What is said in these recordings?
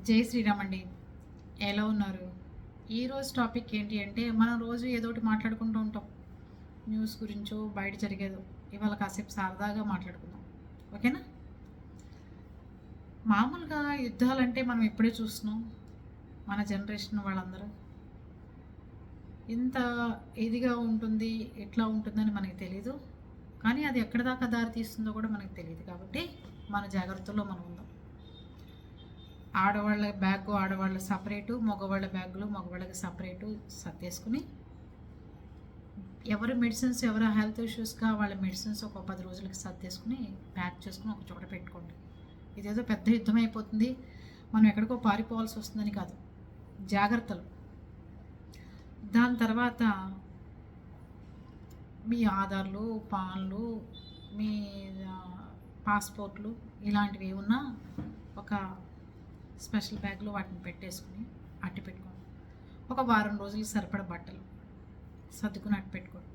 జై శ్రీరామ్ అండి. ఎలా ఉన్నారు? ఈరోజు టాపిక్ ఏంటి అంటే మనం రోజు ఏదో ఒకటి మాట్లాడుకుంటూ ఉంటాం. న్యూస్ గురించో బయట జరిగేదో. ఇవాళ కాసేపు సరదాగా మాట్లాడుకుందాం. ఓకేనా? మామూలుగా యుద్ధాలంటే మనం ఇప్పుడే చూస్తున్నాం? మన జనరేషన్ వాళ్ళందరూ. ఇంత ఇదిగా ఉంటుంది ఎట్లా ఉంటుందని మనకి తెలీదు. కానీ అది ఎక్కడ దాకా దారి తీస్తుందో కూడా మనకు తెలియదు కాబట్టి మన జాగ్రత్తలో మనం ఉందాం. ఆడవాళ్ళ బ్యాగ్ ఆడవాళ్ళ సపరేటు మగవాళ్ళ బ్యాగులు మగవాళ్ళకి సపరేటు సర్దేసుకుని ఎవరి మెడిసిన్స్ ఎవరి హెల్త్ ఇష్యూస్గా వాళ్ళ మెడిసిన్స్ ఒక పది రోజులకి సర్దేసుకుని ప్యాక్ చేసుకుని ఒక చోట పెట్టుకోండి. ఇదేదో పెద్ద యుద్ధం అయిపోతుంది. మనం ఎక్కడికో పారిపోవాల్సి వస్తుందని కాదు. జాగ్రత్తలు. దాని తర్వాత మీ ఆధార్లు పాన్లు మీ పాస్పోర్ట్లు ఇలాంటివి ఏమున్నా ఒక స్పెషల్ బ్యాగ్లో వాటిని పెట్టేసుకుని అట్టి పెట్టుకోండి ఒక వారం రోజులు సరిపడ బట్టలు సర్దుకుని అట్టి పెట్టుకోండి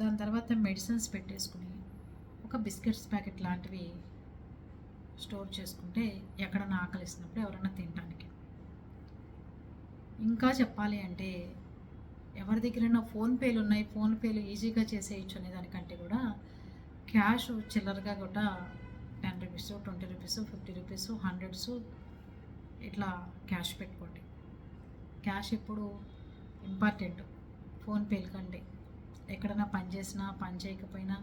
దాని తర్వాత మెడిసిన్స్ పెట్టేసుకుని ఒక బిస్కెట్స్ ప్యాకెట్ లాంటివి స్టోర్ చేసుకుంటే ఎక్కడన్నా ఆకలిస్తున్నప్పుడు ఎవరైనా తినడానికి ఇంకా చెప్పాలి అంటే ఎవరి దగ్గరైనా ఫోన్పేలు ఉన్నాయి ఫోన్పేలు ఈజీగా చేసేయచ్చు అనే దానికంటే కూడా క్యాష్ చిల్లరగా కూడా ten rupees twenty rupees fifty rupees hundreds ఇట్లా క్యాష్ పెట్టుకోండి. క్యాష్ ఎప్పుడు ఇంపార్టెంట్. ఫోన్పేల కంటే. ఎక్కడైనా పని చేసినా పని చేయకపోయినా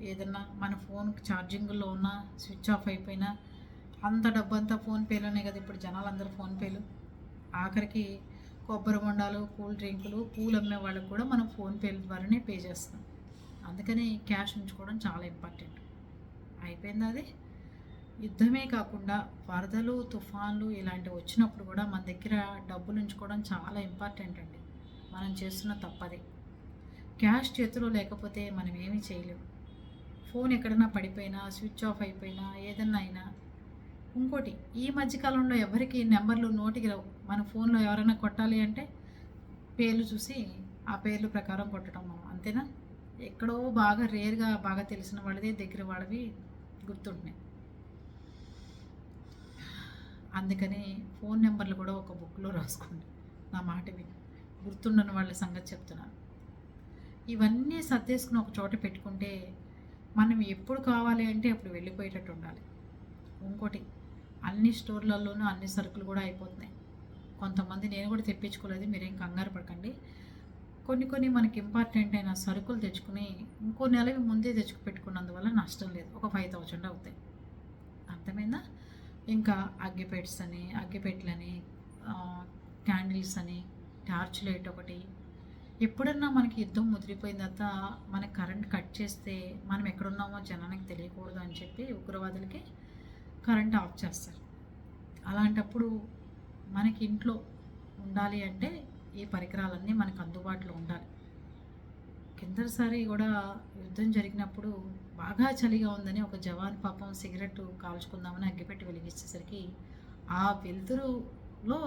ఏదన్నా మన ఫోన్ ఛార్జింగ్లో ఉన్నా స్విచ్ ఆఫ్ అయిపోయినా అంత డబ్బు అంతా ఫోన్పేలోనే కదా ఇప్పుడు జనాలందరూ ఫోన్పేలు ఆఖరికి కొబ్బరి బొండాలు కూల్ డ్రింకులు పూలు అమ్మే వాళ్ళకి కూడా మనం ఫోన్పేల ద్వారానే పే చేస్తాం అందుకని క్యాష్ ఉంచుకోవడం చాలా ఇంపార్టెంట్. అయిపోయింది అది? యుద్ధమే కాకుండా వరదలు తుఫాన్లు ఇలాంటివి వచ్చినప్పుడు కూడా మన దగ్గర డబ్బులు ఉంచుకోవడం చాలా ఇంపార్టెంట్ అండి. మనం చేస్తున్న తప్పది. క్యాష్ చేతిలో లేకపోతే మనం ఏమీ చేయలేము ఫోన్ ఎక్కడైనా పడిపోయినా స్విచ్ ఆఫ్ అయిపోయినా ఏదన్నా అయినా. ఇంకోటి ఈ మధ్యకాలంలో ఎవరికి నెంబర్లు నోటికి రావు. మన ఫోన్లో ఎవరైనా కొట్టాలి అంటే పేర్లు చూసి ఆ పేర్లు ప్రకారం కొట్టడం అంతేనా? ఎక్కడో బాగా రేర్గా బాగా తెలిసిన వాళ్ళదే దగ్గర వాళ్ళవి గుర్తుంటున్నాయి. అందుకని ఫోన్ నెంబర్లు కూడా ఒక బుక్లో రాసుకోండి. నా మాట విని. గుర్తుండని వాళ్ళ సంగతి చెప్తున్నాను. ఇవన్నీ సర్దేసుకుని ఒక చోట పెట్టుకుంటే మనం ఎప్పుడు కావాలి అంటే అప్పుడు వెళ్ళిపోయేటట్టు ఉండాలి. ఇంకోటి అన్ని స్టోర్లలోనూ అన్ని సరుకులు కూడా అయిపోతున్నాయి. కొంతమంది నేను కూడా తెప్పించుకోలేదు మీరేం కంగారు పడకండి. కొన్ని కొన్ని మనకి ఇంపార్టెంట్ అయిన సరుకులు తెచ్చుకుని ఇంకో నెలవి ముందే తెచ్చుకు పెట్టుకున్నందువల్ల నష్టం లేదు. ఒక ఫైవ్ థౌజండ్ అవుతాయి. అర్థమైందా? ఇంకా అగ్గిపెట్స్ అని అగ్గిపెట్లని క్యాండిల్స్ అని టార్చ్ లైట్ ఒకటి. ఎప్పుడన్నా మనకి యుద్ధం ముదిరిపోయిన తర్వాత మన కరెంట్ కట్ చేస్తే మనం ఎక్కడున్నామో జనానికి తెలియకూడదు అని చెప్పి ఉగ్రవాదులకి కరెంట్ ఆఫ్ చేస్తారు. అలాంటప్పుడు మనకి ఇంట్లో ఉండాలి అంటే ఈ పరికరాలన్నీ మనకు అందుబాటులో ఉండాలి. కిందసారి కూడా యుద్ధం జరిగినప్పుడు బాగా చలిగా ఉందని ఒక జవాన్ పాపం సిగరెట్ కాల్చుకుందామని అగ్గిపెట్టి వెలిగించేసరికి ఆ వెలుతురులో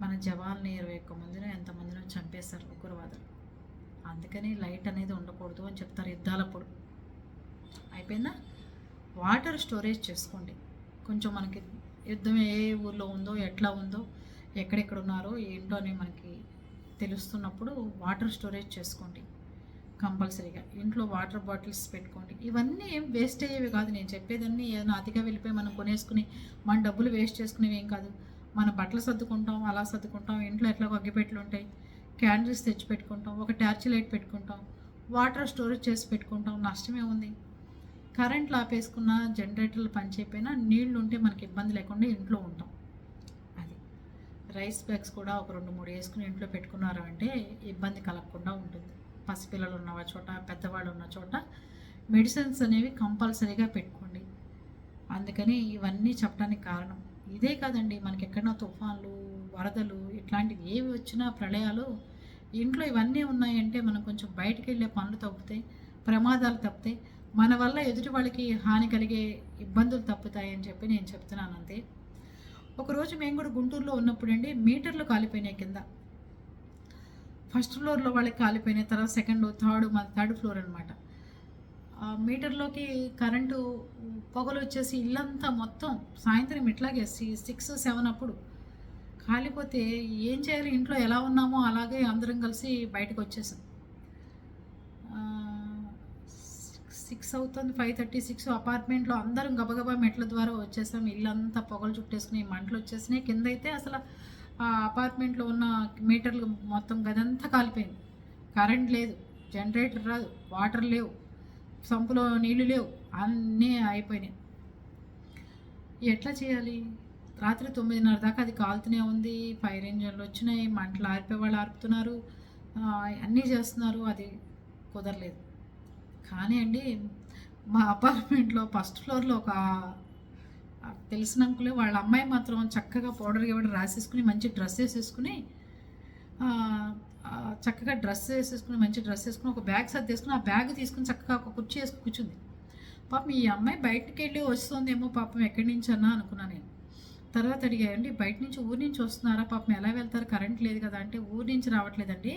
మన జవాన్లు ఇరవై ఒక్క మందినో ఎంతమందినో చంపేస్తారు ఉగ్రవాదులు అందుకని లైట్ అనేది ఉండకూడదు అని చెప్తారు యుద్ధాలప్పుడు అయిపోయిందా? వాటర్ స్టోరేజ్ చేసుకోండి. కొంచెం మనకి యుద్ధం ఏ ఊర్లో ఉందో ఎట్లా ఉందో ఎక్కడెక్కడ ఉన్నారో ఏంటో అని మనకి తెలుస్తున్నప్పుడు వాటర్ స్టోరేజ్ చేసుకోండి. కంపల్సరీగా. ఇంట్లో వాటర్ బాటిల్స్ పెట్టుకోండి. ఇవన్నీ ఏం వేస్ట్ అయ్యేవి కాదు. నేను చెప్పేదన్నీ ఏదైనా అతిగా వెళ్ళిపోయి మనం కొనేసుకుని మన డబ్బులు వేస్ట్ చేసుకునేవి ఏం కాదు. మన బట్టలు సర్దుకుంటాం అలా సర్దుకుంటాం ఇంట్లో ఎట్లా అగ్గిపెట్లు ఉంటాయి క్యాండిల్స్ తెచ్చి పెట్టుకుంటాం ఒక టార్చ్ లైట్ పెట్టుకుంటాం వాటర్ స్టోరేజ్ చేసి పెట్టుకుంటాం నష్టమే ఉంది కరెంట్లు ఆపేసుకున్న జనరేటర్లు పనిచేయపోయినా నీళ్ళు ఉంటే మనకి ఇబ్బంది లేకుండా ఇంట్లో ఉంటాం. అది. రైస్ బ్యాగ్స్ కూడా ఒక రెండు మూడు వేసుకుని ఇంట్లో పెట్టుకున్నారు అంటే ఇబ్బంది కలగకుండా ఉంటుంది. పసిపిల్లలు ఉన్న చోట పెద్దవాళ్ళు ఉన్న చోట మెడిసిన్స్ అనేవి కంపల్సరీగా పెట్టుకోండి. అందుకని ఇవన్నీ చెప్పడానికి కారణం. ఇదే కాదండి మనకి ఎక్కడైనా తుఫాన్లు వరదలు ఇట్లాంటివి ఏవి వచ్చినా ప్రళయాలు ఇంట్లో ఇవన్నీ ఉన్నాయంటే మనం కొంచెం బయటకు వెళ్ళే పనులు తప్పుతాయి ప్రమాదాలు తప్పుతాయి మన వల్ల ఎదుటి వాళ్ళకి హాని కలిగే ఇబ్బందులు తప్పుతాయి అని చెప్పి నేను చెప్తున్నాను అంతే. ఒకరోజు మేము కూడా గుంటూరులో ఉన్నప్పుడండి మీటర్లు కాలిపోయినాయి కింద. ఫస్ట్ ఫ్లోర్లో వాళ్ళకి కాలిపోయినాయి తర్వాత సెకండ్ థర్డ్ మన థర్డ్ ఫ్లోర్ అనమాట మీటర్లోకి కరెంటు పొగలు వచ్చేసి ఇల్లంతా మొత్తం సాయంత్రం ఇట్లాగే సిక్స్ సెవెన్ అప్పుడు కాలిపోతే ఏం చేయాలి? ఇంట్లో ఎలా ఉన్నామో అలాగే అందరం కలిసి బయటకు వచ్చేసాం. సిక్స్ అవుతుంది ఫైవ్ థర్టీ సిక్స్ అపార్ట్మెంట్లో అందరం గబగబా మెట్ల ద్వారా వచ్చేసాం. ఇల్లంతా పొగలు చుట్టేసుకుని మంటలు వచ్చేసినాయి. కింద అయితే అసలు ఆ అపార్ట్మెంట్లో ఉన్న మీటర్లు మొత్తం గదంతా కాలిపోయింది. కరెంట్ లేదు జనరేటర్ రాదు వాటర్ లేవు సంపులో నీళ్ళు లేవు అన్నీ అయిపోయినాయి. ఎట్లా చేయాలి? రాత్రి తొమ్మిదిన్నర దాకా అది కాలుతూనే ఉంది ఫైర్ ఇంజన్లు వచ్చినాయి మంటలు ఆరిపోయే వాళ్ళు ఆర్పుతున్నారు అన్నీ చేస్తున్నారు అది కుదరలేదు. కానీ అండి మా అపార్ట్మెంట్లో ఫస్ట్ ఫ్లోర్లో ఒక తెలిసిన అంకులే వాళ్ళ అమ్మాయి మాత్రం చక్కగా పౌడర్ ఇవ్వడం రాసేసుకుని మంచి డ్రెస్ వేసేసుకుని చక్కగా డ్రెస్ వేసేసుకుని మంచి డ్రెస్ వేసుకుని ఒక బ్యాగ్ సర్దేసుకుని ఆ బ్యాగ్ తీసుకుని చక్కగా ఒక కుర్చీ వేసుకుని కూర్చుంది. పాపం ఈ అమ్మాయి బయటికి వెళ్ళి వస్తుందేమో పాపం ఎక్కడి నుంచి అన్నా అనుకున్నా నేను. తర్వాత అడిగాయండి బయట నుంచి ఊరి నుంచి వస్తున్నారా? పాపం ఎలా వెళ్తారు? కరెంట్ లేదు కదా అంటే ఊరి నుంచి రావట్లేదండి.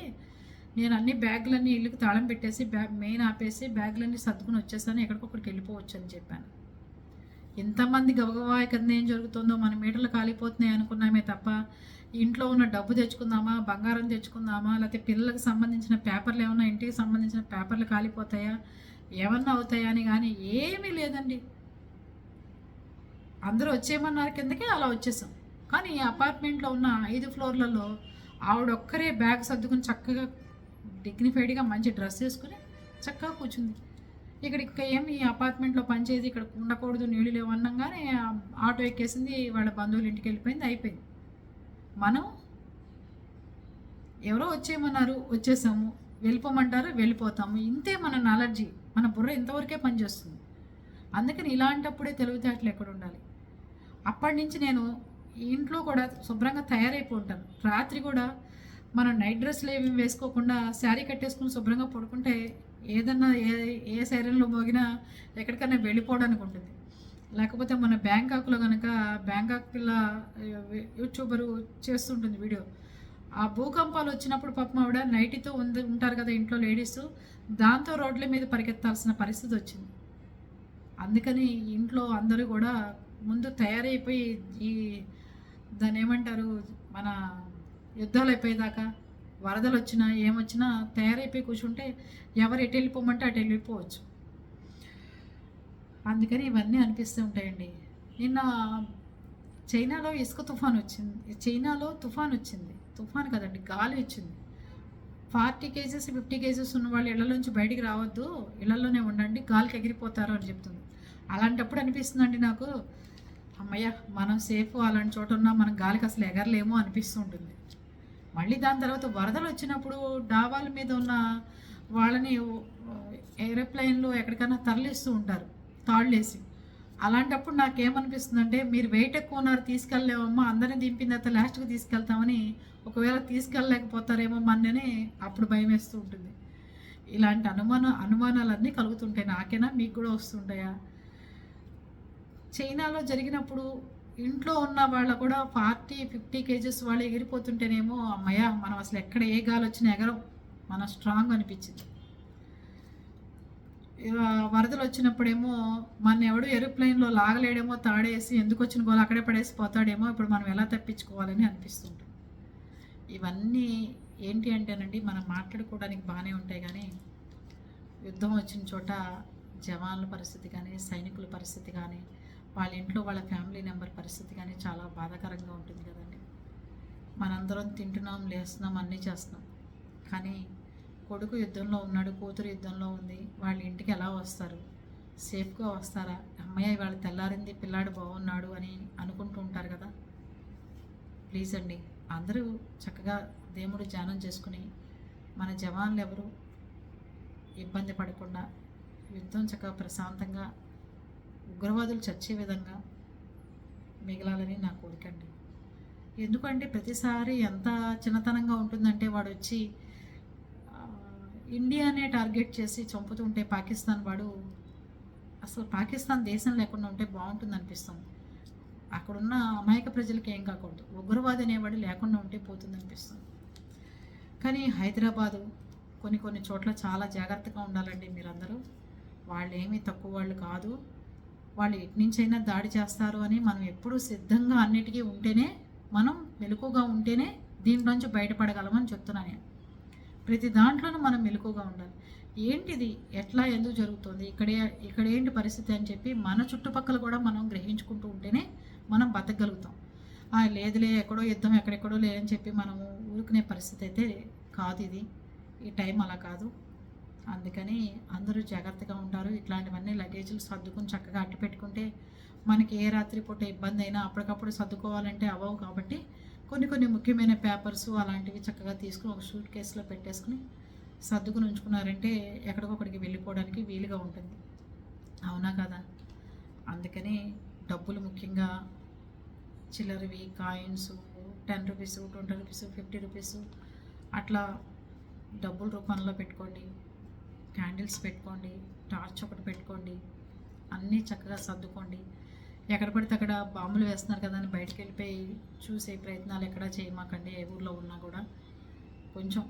నేను అన్ని బ్యాగులన్నీ ఇల్లుకి తాళం పెట్టేసి బ్యాగ్ మెయిన్ ఆపేసి బ్యాగులన్నీ సర్దుకుని వచ్చేసాను ఎక్కడికొక్కడికి వెళ్ళిపోవచ్చు అని చెప్పాను. ఎంతమంది గబగబా ఇక్కడ ఏం జరుగుతుందో మన మీటర్లు కాలిపోతున్నాయి అనుకున్నామే తప్ప ఇంట్లో ఉన్న డబ్బు తెచ్చుకుందామా బంగారం తెచ్చుకుందామా లేకపోతే పిల్లలకు సంబంధించిన పేపర్లు ఏమన్నా ఇంటికి సంబంధించిన పేపర్లు కాలిపోతాయా ఏమన్నా అవుతాయా అని కానీ ఏమీ లేదండి. అందరూ వచ్చేయమన్నారు కిందకి అలా వచ్చేసాం. కానీ అపార్ట్మెంట్లో ఉన్న ఐదు ఫ్లోర్లలో ఆవిడ ఒక్కరే బ్యాగ్ సర్దుకుని చక్కగా డిగ్నిఫైడ్గా మంచి డ్రెస్ వేసుకుని చక్కగా కూర్చుంది. ఇక్కడ ఇంకా ఏం ఈ అపార్ట్మెంట్లో పనిచేసి ఇక్కడ ఉండకూడదు నీళ్ళు లేవు అన్నంగానే ఆటో ఎక్కేసింది వాళ్ళ బంధువులు ఇంటికి వెళ్ళిపోయింది అయిపోయింది. మనం ఎవరో వచ్చేయమన్నారు వచ్చేసాము వెళ్ళిపోమంటారు వెళ్ళిపోతాము. ఇంతే మన నాలెడ్జీ మన బుర్ర ఇంతవరకే పనిచేస్తుంది. అందుకని ఇలాంటప్పుడే తెలివితేటలు ఎక్కడ ఉండాలి? అప్పటి నుంచి నేను ఇంట్లో కూడా శుభ్రంగా తయారైపో ఉంటాను. రాత్రి కూడా మనం నైట్ డ్రెస్లు ఏమి వేసుకోకుండా శారీ కట్టేసుకుని శుభ్రంగా పడుకుంటే ఏదన్నా ఏ ఏ శరీరంలో మోగినా ఎక్కడికైనా వెళ్ళిపోవడానికి ఉంటుంది లేకపోతే మన బ్యాంకాక్లో కనుక బ్యాంకాక్ పిల్ల యూట్యూబరు చేస్తుంటుంది వీడియో. ఆ భూకంపాలు వచ్చినప్పుడు పాపం ఆవిడ నైటీతో ఉంది ఉంటారు కదా ఇంట్లో లేడీస్ దాంతో రోడ్ల మీద పరిగెత్తాల్సిన పరిస్థితి వచ్చింది. అందుకని ఇంట్లో అందరూ కూడా ముందు తయారైపోయి ఈ దాన్ని ఏమంటారు మన యుద్ధాలు అయిపోయేదాకా వరదలు వచ్చినా ఏమొచ్చినా తయారైపోయి కూర్చుంటే ఎవరు ఎటు వెళ్ళిపోమంటే అటు వెళ్ళిపోవచ్చు. అందుకని ఇవన్నీ అనిపిస్తూ ఉంటాయండి. నిన్న చైనాలో ఇసుక తుఫాన్ వచ్చింది. చైనాలో తుఫాన్ వచ్చింది. తుఫాన్ కదండి గాలి వచ్చింది. ఫార్టీ కేజెస్ ఫిఫ్టీ కేజెస్ ఉన్న వాళ్ళు ఇళ్ళలోంచి బయటికి రావద్దు ఇళ్ళలోనే ఉండండి గాలికి ఎగిరిపోతారు అని చెప్తుంది. అలాంటప్పుడు అనిపిస్తుందండి నాకు అమ్మయ్య మనం సేఫ్ అలాంటి చోట ఉన్నా మనం గాలికి అసలు ఎగరలేమో అనిపిస్తూ ఉంటుంది. మళ్ళీ దాని తర్వాత వరదలు వచ్చినప్పుడు డాబాల మీద ఉన్న వాళ్ళని ఏరోప్లైన్లో ఎక్కడికైనా తరలిస్తూ ఉంటారు తాళ్ళేసి అలాంటప్పుడు నాకేమనిపిస్తుందంటే మీరు వెయిట్ ఎక్కువ ఉన్నారు తీసుకెళ్ళలేమమ్మా అందరిని దింపిన తర్వాత లాస్ట్కి తీసుకెళ్తామని ఒకవేళ తీసుకెళ్ళలేకపోతారేమో మననే అప్పుడు భయం వేస్తూ ఉంటుంది. ఇలాంటి అనుమాన అనుమానాలన్నీ కలుగుతుంటాయి. నాకేనా? మీకు కూడా వస్తుంటాయా? చైనాలో జరిగినప్పుడు ఇంట్లో ఉన్న వాళ్ళ కూడా ఫార్టీ ఫిఫ్టీ కేజెస్ వాళ్ళు ఎగిరిపోతుంటేనేమో అమ్మయ్య మనం అసలు ఎక్కడ ఏ గాలి వచ్చినా ఎగరం. మనం స్ట్రాంగ్ అనిపించింది. వరదలు వచ్చినప్పుడేమో మన ఎవడు ఏరోప్లెయిన్లో లాగలేడేమో తాడేసి ఎందుకు వచ్చిన గోలు అక్కడే పడేసి పోతాడేమో ఇప్పుడు మనం ఎలా తప్పించుకోవాలని అనిపిస్తుంటుంది. ఇవన్నీ ఏంటి అంటేనండి మనం మాట్లాడుకోవడానికి బాగానే ఉంటాయి కానీ యుద్ధం వచ్చిన చోట జవాన్ల పరిస్థితి కానీ సైనికుల పరిస్థితి కానీ వాళ్ళ ఇంట్లో వాళ్ళ ఫ్యామిలీ నెంబర్ పరిస్థితి కానీ చాలా బాధాకరంగా ఉంటుంది కదండి. మనందరం తింటున్నాం లేస్తున్నాం అన్నీ చేస్తున్నాం. కానీ కొడుకు యుద్ధంలో ఉన్నాడు కూతురు యుద్ధంలో ఉంది వాళ్ళ ఇంటికి ఎలా వస్తారు? సేఫ్గా వస్తారా? అమ్మయ్య ఇవాళ తెల్లారింది పిల్లాడు బాగున్నాడు అని అనుకుంటూ ఉంటారు కదా. ప్లీజ్ అండి అందరూ చక్కగా దేవుడు ధ్యానం చేసుకుని మన జవాన్లు ఎవరు? ఇబ్బంది పడకుండా యుద్ధం చక్కగా ప్రశాంతంగా ఉగ్రవాదులు చచ్చే విధంగా మిగలాలని నా కోరిక అండి ఎందుకంటే ప్రతిసారి ఎంత చిన్నతనంగా ఉంటుందంటే వాడు వచ్చి ఇండియానే టార్గెట్ చేసి చంపుతుంటే పాకిస్తాన్ వాడు అసలు పాకిస్తాన్ దేశం లేకుండా ఉంటే బాగుంటుంది అనిపిస్తుంది అక్కడున్న అమాయక ప్రజలకి ఏం కాకూడదు. ఉగ్రవాది అనేవాడు లేకుండా ఉంటే పోతుంది అనిపిస్తుంది కానీ హైదరాబాదు కొన్ని కొన్ని చోట్ల చాలా జాగ్రత్తగా ఉండాలండి మీరందరూ. వాళ్ళు ఏమీ తక్కువ వాళ్ళు కాదు. వాళ్ళు ఎటు నుంచైనా దాడి చేస్తారు అని మనం ఎప్పుడూ సిద్ధంగా అన్నిటికీ ఉంటేనే మనం మెలకుగా ఉంటేనే దీంట్లోంచి బయటపడగలమని చెప్తున్నాను నేను. ప్రతి దాంట్లోనూ మనం మెలకుగా ఉండాలి. ఏంటిది? ఎట్లా? ఎందుకు జరుగుతుంది? ఇక్కడే ఇక్కడ ఏంటి పరిస్థితి అని చెప్పి మన చుట్టుపక్కల కూడా మనం గ్రహించుకుంటూ ఉంటేనే మనం బతకగలుగుతాం. "ఆ, లేదులే ఎక్కడో యుద్ధం ఎక్కడెక్కడో లేదని చెప్పి మనము ఊరుకునే పరిస్థితి అయితే కాదు ఇది. ఈ టైం అలా కాదు. అందుకని అందరూ జాగ్రత్తగా ఉంటారు ఇట్లాంటివన్నీ లగేజీలు సర్దుకుని చక్కగా అట్టు పెట్టుకుంటే మనకి ఏ రాత్రి పూట ఇబ్బంది అయినా అప్పటికప్పుడు సర్దుకోవాలంటే అవ్వవు కాబట్టి కొన్ని కొన్ని ముఖ్యమైన పేపర్స్ అలాంటివి చక్కగా తీసుకుని ఒక షూట్ కేసులో పెట్టేసుకుని సర్దుకుని ఉంచుకున్నారంటే ఎక్కడికొక్కడికి వెళ్ళిపోవడానికి వీలుగా ఉంటుంది. అవునా కదా? అందుకని డబ్బులు ముఖ్యంగా చిల్లరవి coins ten rupees twenty rupees fifty rupees అట్లా డబ్బుల రూపంలో పెట్టుకోండి. క్యాండిల్స్ పెట్టుకోండి టార్చ్ ఒకటి పెట్టుకోండి అన్నీ చక్కగా సర్దుకోండి. ఎక్కడ పడితే అక్కడ బాంబులు వేస్తున్నారు కదా అని బయటకు వెళ్ళిపోయి చూసే ప్రయత్నాలు ఎక్కడా చేయమాకండి ఏ ఊర్లో ఉన్నా కూడా. కొంచెం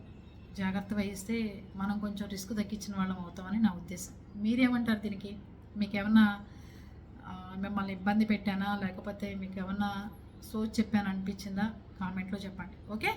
జాగ్రత్త వహిస్తే మనం కొంచెం రిస్క్ తగ్గించిన వాళ్ళం అవుతామని నా ఉద్దేశం. మీరేమంటారు దీనికి? మీకు ఏమన్నా మిమ్మల్ని ఇబ్బంది పెట్టానా? లేకపోతే మీకు ఏమన్నా సోచ్ చెప్పాను అనిపించిందా? కామెంట్లో చెప్పండి. ఓకే?